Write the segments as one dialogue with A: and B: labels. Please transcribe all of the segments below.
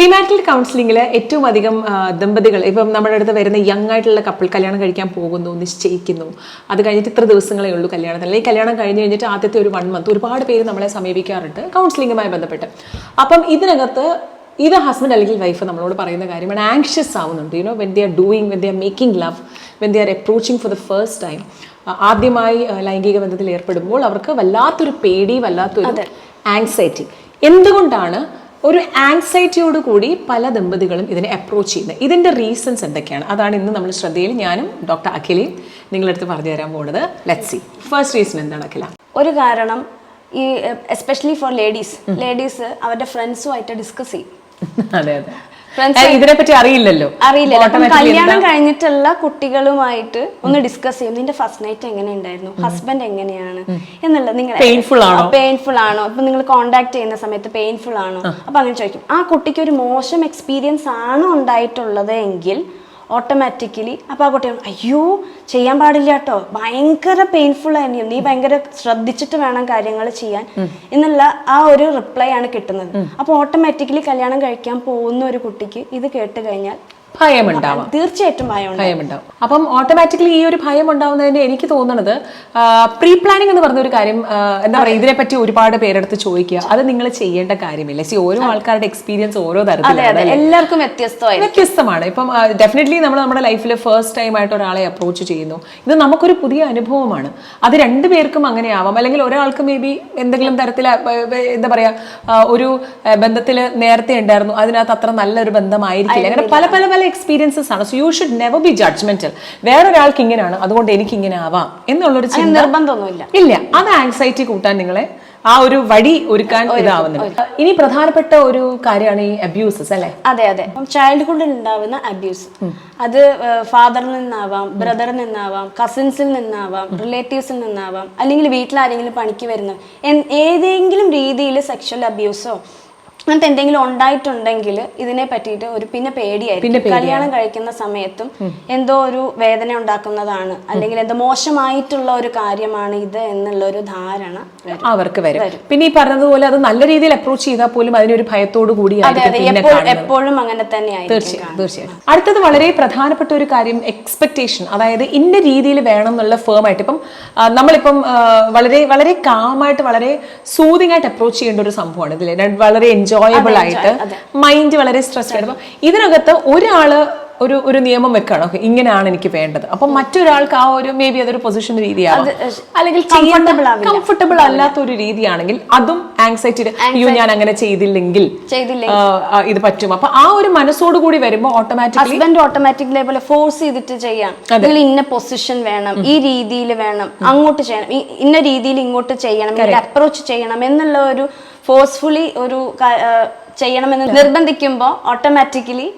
A: Premarital കൗൺസിലിംഗിൽ ഏറ്റവും അധികം ദമ്പതികൾ ഇപ്പം നമ്മുടെ അടുത്ത് വരുന്ന യങ് ആയിട്ടുള്ള കപ്പിൾ കല്യാണം കഴിക്കാൻ പോകുന്നു നിശ്ചയിക്കുന്നു. അത് കഴിഞ്ഞിട്ട് ഇത്ര ദിവസങ്ങളേ ഉള്ളൂ കല്യാണത്തിന്. അല്ലെങ്കിൽ കല്യാണം കഴിഞ്ഞ് കഴിഞ്ഞിട്ട് ആദ്യത്തെ ഒരു വൺ മന്ത് ഒരുപാട് പേര് നമ്മളെ സമീപിക്കാറുണ്ട് കൗൺസിലിംഗുമായി ബന്ധപ്പെട്ട്. അപ്പം ഇതിനകത്ത് ഇത് ഹസ്ബൻഡ് അല്ലെങ്കിൽ വൈഫ് നമ്മളോട് പറയുന്ന കാര്യമാണ് ആങ്ഷ്യസ് ആവുന്നുണ്ട്. You know when they are doing when they are making love when they are approaching for the first time ആദ്യമായി ലൈംഗിക ബന്ധത്തിൽ ഏർപ്പെടുമ്പോൾ അവർക്ക് വല്ലാത്തൊരു പേടി വല്ലാത്തൊരു ആങ്സൈറ്റി എന്തുകൊണ്ടാണ് ഒരു ആങ്സൈറ്റിയോട് കൂടി പല ദമ്പതികളും ഇതിനെ അപ്രോച്ച് ചെയ്യുന്നത് ഇതിന്റെ റീസൺസ് എന്തൊക്കെയാണ്? അതാണ് ഇന്ന് നമ്മൾ ശ്രദ്ധയിൽ ഞാനും ഡോക്ടർ അഖിലയും നിങ്ങളടുത്ത് പറഞ്ഞു തരാൻ പോകുന്നത് ലെറ്റ് സി ഫസ്റ്റ് റീസൺ എന്താണ് അഖില?
B: ഒരു കാരണം ഈ എസ്പെഷ്യലി ഫോർ ലേഡീസ് ലേഡീസ് അവരുടെ ഫ്രണ്ട്സുമായിട്ട് ഡിസ്കസ് ചെയ്യും.
A: അതെ അതെ. ഇതിനെപ്പറ്റി അറിയില്ലല്ലോ.
B: അറിയില്ല. കല്യാണം? കഴിഞ്ഞിട്ടുള്ള കുട്ടികളുമായിട്ട് ഒന്ന് ഡിസ്കസ് ചെയ്യും. നിന്റെ ഫസ്റ്റ് നൈറ്റ് എങ്ങനെ ഉണ്ടായിരുന്നു ഹസ്ബൻഡ് എങ്ങനെയാണ്? എന്നുള്ളത് നിങ്ങൾ
A: Painful ആണോ?
B: പെയിൻഫുൾ ആണോ? ഇപ്പൊ നിങ്ങൾ കോണ്ടാക്ട് ചെയ്യുന്ന സമയത്ത് പെയിൻഫുൾ ആണോ? അപ്പൊ അങ്ങനെ ചോദിക്കും. ആ കുട്ടിക്ക് ഒരു മോശം എക്സ്പീരിയൻസ് ആണോ ഉണ്ടായിട്ടുള്ളത് എങ്കിൽ ഓട്ടോമാറ്റിക്കലി അപ്പോൾ ആ കുട്ടി അയ്യോ ചെയ്യാൻ പാടില്ല കേട്ടോ ഭയങ്കര പെയിൻഫുൾ ആയിരുന്നു. നീ ഭയങ്കര ശ്രദ്ധിച്ചിട്ട് വേണം കാര്യങ്ങൾ ചെയ്യാൻ. എന്നുള്ള ആ ഒരു റിപ്ലൈ ആണ് കിട്ടുന്നത്. അപ്പോൾ ഓട്ടോമാറ്റിക്കലി കല്യാണം കഴിക്കാൻ പോകുന്ന ഒരു കുട്ടിക്ക് ഇത് കേട്ട് കഴിഞ്ഞാൽ
A: ഭയമുണ്ടാവാം.
B: തീർച്ചയായിട്ടും ഭയം
A: ഭയമുണ്ടാവും. അപ്പം ഓട്ടോമാറ്റിക്കലി ഈ ഒരു ഭയം ഉണ്ടാവുന്നതിന് എനിക്ക് തോന്നുന്നത് പ്രീ പ്ലാനിങ് എന്ന് പറഞ്ഞ ഒരു കാര്യം എന്താ പറയുക ഇതിനെപ്പറ്റി ഒരുപാട് പേരെടുത്ത് ചോദിക്കുക. അത് നിങ്ങൾ ചെയ്യേണ്ട കാര്യമില്ല. സി ഓരോ ആൾക്കാരുടെ എക്സ്പീരിയൻസ് ഓരോ തരത്തിലാണ്
B: എല്ലാവർക്കും വ്യത്യസ്തമായി
A: വ്യത്യസ്തമാണ്. ഇപ്പം ഡെഫിനറ്റ്ലി നമ്മൾ നമ്മുടെ ലൈഫിൽ ഫസ്റ്റ് ടൈം ആയിട്ട് ഒരാളെ അപ്രോച്ച് ചെയ്യുന്നു. ഇത് നമുക്കൊരു പുതിയ അനുഭവമാണ്. അത് രണ്ടുപേർക്കും അങ്ങനെ ആവാം. അല്ലെങ്കിൽ ഒരാൾക്ക് മേ ബി എന്തെങ്കിലും തരത്തിൽ എന്താ പറയാ ഒരു ബന്ധത്തിൽ നേരത്തെ ഉണ്ടായിരുന്നു. അതിനകത്ത് അത്ര നല്ലൊരു ബന്ധമായിരിക്കില്ല. അങ്ങനെ പല പല പല എക്സ്പീരിയൻസസ് ആണ്. So you should never be judgemental വേറൊരാൾക്ക് ഇങ്ങനെയാണ് അതുകൊണ്ട് എനിക്ക് ഇങ്ങനെ ആവാം എന്നുള്ളൊരു
B: നിർബന്ധമൊന്നുമില്ല.
A: ഇല്ല. അത് ആൻസൈറ്റി കൂട്ടാൻ നിങ്ങളെ ആ ഒരു വഴി ഒരുക്കാൻ ഇതാവുന്നുണ്ട് ഇനി പ്രധാനപ്പെട്ട ഒരു കാര്യമാണ് ഈ അബ്യൂസസ് അല്ലെ?
B: അതെ അതെ. ചൈൽഡ്ഹുഡിൽ ഉണ്ടാവുന്ന അബ്യൂസ് അത് ഫാദറിൽ നിന്നാവാം ബ്രദറിൽ നിന്നാവാം കസിൻസിൽ നിന്നാവാം റിലേറ്റീവ്സിൽ നിന്നാവാം അല്ലെങ്കിൽ വീട്ടിൽ ആരെങ്കിലും പണിക്ക് വരുന്ന ഏതെങ്കിലും രീതിയിൽ സെക്ഷൽ അബ്യൂസോ അങ്ങനത്തെ എന്തെങ്കിലും ഉണ്ടായിട്ടുണ്ടെങ്കിൽ ഇതിനെ പറ്റിയിട്ട് ഒരു പിന്നെ പേടിയായിരിക്കും. കല്യാണം കഴിക്കുന്ന സമയത്തും എന്തോ ഒരു വേദന ഉണ്ടാക്കുന്നതാണ്. അല്ലെങ്കിൽ എന്തോ മോശമായിട്ടുള്ള ഒരു കാര്യമാണ് ഇത് എന്നുള്ള ഒരു ധാരണ
A: അവർക്ക് വരും. പിന്നെ ഈ പറഞ്ഞതുപോലെ അത് നല്ല രീതിയിൽ അപ്രോച്ച് ചെയ്താൽ പോലും അതിനൊരു ഭയത്തോടു കൂടി
B: എപ്പോഴും അങ്ങനെ തന്നെയായിരിക്കും
A: തീർച്ചയായും തീർച്ചയായും. അടുത്തത് വളരെ പ്രധാനപ്പെട്ട ഒരു കാര്യം എക്സ്പെക്ടേഷൻ അതായത് ഇന്ന രീതിയിൽ വേണം എന്നുള്ള ഫേം ആയിട്ട്. ഇപ്പം നമ്മളിപ്പം വളരെ വളരെ കാമായിട്ട് വളരെ സൂതിങ് ആയിട്ട് അപ്രോച്ച് ചെയ്യേണ്ട ഒരു സംഭവമാണ് ഇതിൽ വളരെ എൻജോയബിൾ ആയിട്ട് മൈൻഡ് വളരെ സ്ട്രെസ് ആയിട്ട്. അപ്പം ഇതിനകത്ത് ഒരാൾ ഒരു ഒരു നിയമം വെക്കാണ്. ഓക്കെ ഇങ്ങനെയാണ് എനിക്ക് വേണ്ടത്. അപ്പൊ മറ്റൊരാൾക്ക് ആ ഒരു മേ ബി അതൊരു പൊസിഷൻ രീതിയാണ് അല്ലെങ്കിൽ. കംഫർട്ടബിൾ അല്ലാത്ത ഒരു രീതിയാണെങ്കിൽ അതും ആങ്സൈറ്റി അയ്യോ ഞാൻ അങ്ങനെ ചെയ്തില്ലെങ്കിൽ ഇത് പറ്റും. അപ്പൊ ആ ഒരു മനസ്സോടുകൂടി വരുമ്പോൾ ഓട്ടോമാറ്റിക്കലി
B: ഹസ്ബൻഡ് ഓട്ടോമാറ്റിക്കലി പോലെ ഫോഴ്സ് ചെയ്തിട്ട് ചെയ്യാം. നിങ്ങൾ ഇന്ന പൊസിഷൻ വേണം ഈ രീതിയിൽ വേണം അങ്ങോട്ട് ചെയ്യണം ഇന്ന രീതിയിൽ ഇങ്ങോട്ട് ചെയ്യണം അപ്രോച്ച് ചെയ്യണം എന്നുള്ള ഒരു ഫോഴ്സ്ഫുള്ളി ഒരു ചെയ്യണമെന്ന് നിർബന്ധിക്കുമ്പോൾ ഓട്ടോമാറ്റിക്കലി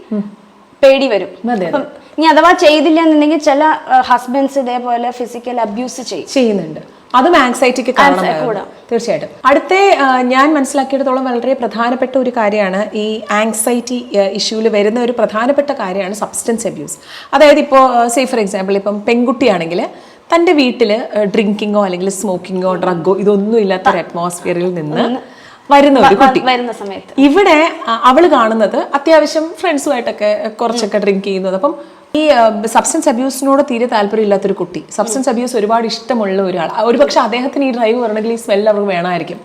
B: പേടി വരും. അപ്പം ഇനി അഥവാ ചെയ്തില്ല എന്നുണ്ടെങ്കിൽ ചില ഹസ്ബൻഡ്സ് ഇതേപോലെ ഫിസിക്കൽ അബ്യൂസ് ചെയ്യും.
A: ചെയ്യുന്നുണ്ട്. അതും ആങ്സൈറ്റിക്ക് തീർച്ചയായിട്ടും. അടുത്ത ഞാൻ മനസ്സിലാക്കിയിടത്തോളം വളരെ പ്രധാനപ്പെട്ട ഒരു കാര്യമാണ് ഈ ആങ്സൈറ്റി ഇഷ്യൂവിൽ വരുന്ന ഒരു പ്രധാനപ്പെട്ട കാര്യമാണ് സബ്സ്റ്റൻസ് അബ്യൂസ് അതായത് ഇപ്പോൾ സേ ഫോർ എക്സാമ്പിൾ ഇപ്പം പെൺകുട്ടിയാണെങ്കിൽ തന്റെ വീട്ടിൽ ഡ്രിങ്കിങ്ങോ അല്ലെങ്കിൽ സ്മോക്കിങ്ങോ ഡ്രഗോ ഇതൊന്നും ഇല്ലാത്ത ഒരു അറ്റ്മോസ്ഫിയറിൽ നിന്ന് വരുന്ന ഒരു കുട്ടി.
B: വരുന്ന സമയത്ത്.
A: ഇവിടെ അവൾ അവൾ കാണുന്നത് അത്യാവശ്യം ഫ്രണ്ട്സുമായിട്ടൊക്കെ കുറച്ചൊക്കെ ഡ്രിങ്ക് ചെയ്യുന്നത്. അപ്പം ഈ സബ്സ്റ്റൻസ് അബ്യൂസിനോട് തീരെ താല്പര്യമില്ലാത്തൊരു കുട്ടി. സബ്സ്റ്റൻസ് അബ്യൂസ് ഒരുപാട് ഇഷ്ടമുള്ള ഒരാൾ. ഒരു പക്ഷെ അദ്ദേഹത്തിന് ഈ ഡ്രൈവ് വരണമെങ്കിൽ ഈ സ്മെൽ അവർക്ക് വേണമായിരിക്കും.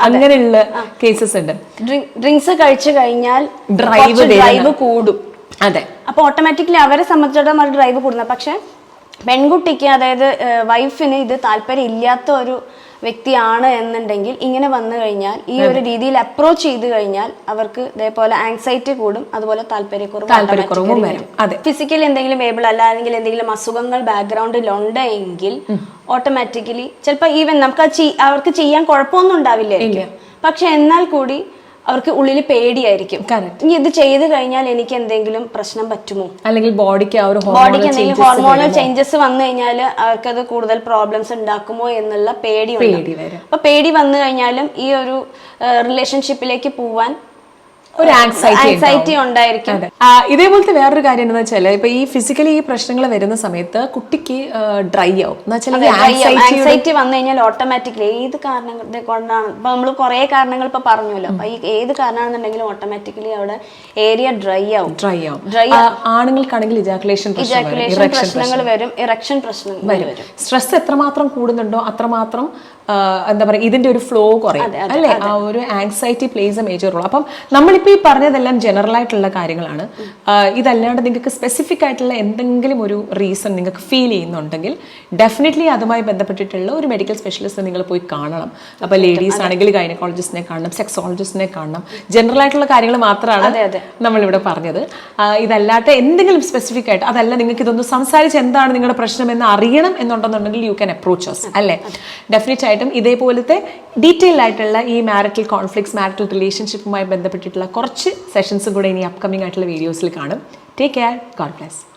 A: അങ്ങനെയുള്ള കേസസ് ഉണ്ട്.
B: ഡ്രിങ്ക്സ് കഴിച്ചു കഴിഞ്ഞാൽ
A: ഡ്രൈവ്
B: ഡ്രൈവ് കൂടും.
A: അതെ.
B: അപ്പൊ ഓട്ടോമാറ്റിക്കലി അവരെ സംബന്ധിച്ചിടത്തോളം അവർ ഡ്രൈവ് കൂടുന്നത്. പക്ഷെ പെൺകുട്ടിക്ക് അതായത് വൈഫിന് ഇത് താല്പര്യം ഇല്ലാത്ത ഒരു വ്യക്തിയാണ് എന്നുണ്ടെങ്കിൽ ഇങ്ങനെ വന്നു കഴിഞ്ഞാൽ ഈ ഒരു രീതിയിൽ അപ്രോച്ച് ചെയ്ത് കഴിഞ്ഞാൽ അവർക്ക് ഇതേപോലെ ആങ്സൈറ്റി കൂടും അതുപോലെ താല്പര്യക്കുറവ്
A: വരും. അതെ.
B: ഫിസിക്കലി എന്തെങ്കിലും ഏബിൾ അല്ല അല്ലെങ്കിൽ എന്തെങ്കിലും അസുഖങ്ങൾ ബാക്ക്ഗ്രൗണ്ടിൽ ഉണ്ട് എങ്കിൽ ഓട്ടോമാറ്റിക്കലി ചിലപ്പോൾ ഈവൻ നമുക്ക് അവർക്ക് ചെയ്യാൻ കുഴപ്പമൊന്നും ഉണ്ടാവില്ലായിരിക്കും പക്ഷെ എന്നാൽ കൂടി അവർക്ക് ഉള്ളിൽ പേടിയായിരിക്കും. ഇനി ഇത് ചെയ്ത് കഴിഞ്ഞാൽ എനിക്ക് എന്തെങ്കിലും പ്രശ്നം പറ്റുമോ?
A: അല്ലെങ്കിൽ ബോഡിക്ക് ആ ഒരു
B: ബോഡിക്ക് എന്തെങ്കിലും ഹോർമോണൽ ചേഞ്ചസ് വന്നു കഴിഞ്ഞാൽ അവർക്കത് കൂടുതൽ പ്രോബ്ലംസ് ഉണ്ടാക്കുമോ എന്നുള്ള
A: പേടി
B: അപ്പൊ പേടി വന്നു കഴിഞ്ഞാലും ഈ ഒരു റിലേഷൻഷിപ്പിലേക്ക് പോവാൻ
A: ഒരു ആങ്സൈറ്റി
B: ഉണ്ടായിരിക്കും.
A: ഇതേപോലത്തെ വേറൊരു കാര്യം എന്താ വെച്ചാൽ ഇപ്പൊ ഈ ഫിസിക്കലി ഈ പ്രശ്നങ്ങൾ വരുന്ന സമയത്ത് കുട്ടിക്ക് ഡ്രൈ ആവും. ആങ്സൈറ്റി
B: വന്നു കഴിഞ്ഞാൽ ഓട്ടോമാറ്റിക്കലി ഏത് കാരണത്തെ കൊണ്ടാണ് ഇപ്പൊ നമ്മൾ കുറെ കാരണങ്ങൾ ഇപ്പൊ പറഞ്ഞല്ലോ അപ്പൊ ഈ ഏത് കാരണമാണെന്നുണ്ടെങ്കിലും ഓട്ടോമാറ്റിക്കലി അവിടെ ഏരിയ ഡ്രൈ ആവും.
A: ഡ്രൈ ആവും. ഡ്രൈ ആണുങ്ങൾക്കാണെങ്കിൽ ഇജാക്കുലേഷൻ
B: ഇജാക്കുലേഷൻ പ്രശ്നങ്ങൾ വരും ഇറക്ഷൻ പ്രശ്നങ്ങൾ വരും.
A: സ്ട്രെസ് എത്രമാത്രം കൂടുന്നുണ്ടോ അത്രമാത്രം എന്താ പറയുക ഇതിന്റെ ഒരു ഫ്ലോ കുറയും. അല്ലേ? ആ ഒരു anxiety plays a major role അപ്പം നമ്മളിപ്പോൾ ഈ പറഞ്ഞതെല്ലാം ജനറൽ ആയിട്ടുള്ള കാര്യങ്ങളാണ്. ഇതല്ലാണ്ട് നിങ്ങൾക്ക് സ്പെസിഫിക് ആയിട്ടുള്ള എന്തെങ്കിലും ഒരു റീസൺ നിങ്ങൾക്ക് ഫീൽ ചെയ്യുന്നുണ്ടെങ്കിൽ ഡെഫിനറ്റ്ലി അതുമായി ബന്ധപ്പെട്ടിട്ടുള്ള ഒരു മെഡിക്കൽ സ്പെഷ്യലിസ്റ്റ് നിങ്ങൾ പോയി കാണണം. അപ്പോൾ ലേഡീസ് ആണെങ്കിൽ ഗൈനക്കോളജിസ്റ്റിനെ കാണണം സെക്സോളജിസ്റ്റിനെ കാണണം. ജനറൽ ആയിട്ടുള്ള കാര്യങ്ങൾ മാത്രമാണ് നമ്മളിവിടെ പറഞ്ഞത്. ഇതല്ലാത്ത എന്തെങ്കിലും സ്പെസിഫിക് ആയിട്ട് അതല്ല നിങ്ങൾക്ക് ഇതൊന്ന് സംസാരിച്ച് എന്താണ് നിങ്ങളുടെ പ്രശ്നം എന്ന് അറിയണം എന്നുണ്ടെന്നുണ്ടെങ്കിൽ യു ക്യാൻ അപ്രോച്ച് അസ് അല്ലേ? ഡെഫിനറ്റ് ആയിട്ടും ഇതേപോലത്തെ ഡീറ്റെയിൽ ആയിട്ടുള്ള ഈ മാരിറ്റൽ കോൺഫ്ലിക്ട്സ് മാരിറ്റൽ റിലേഷൻഷിപ്പുമായി ബന്ധപ്പെട്ടിട്ടുള്ള കുറച്ച് സെഷൻസും കൂടെ ഇനി അപ്കമിംഗ് ആയിട്ടുള്ള വീഡിയോസിൽ കാണും. Take care God bless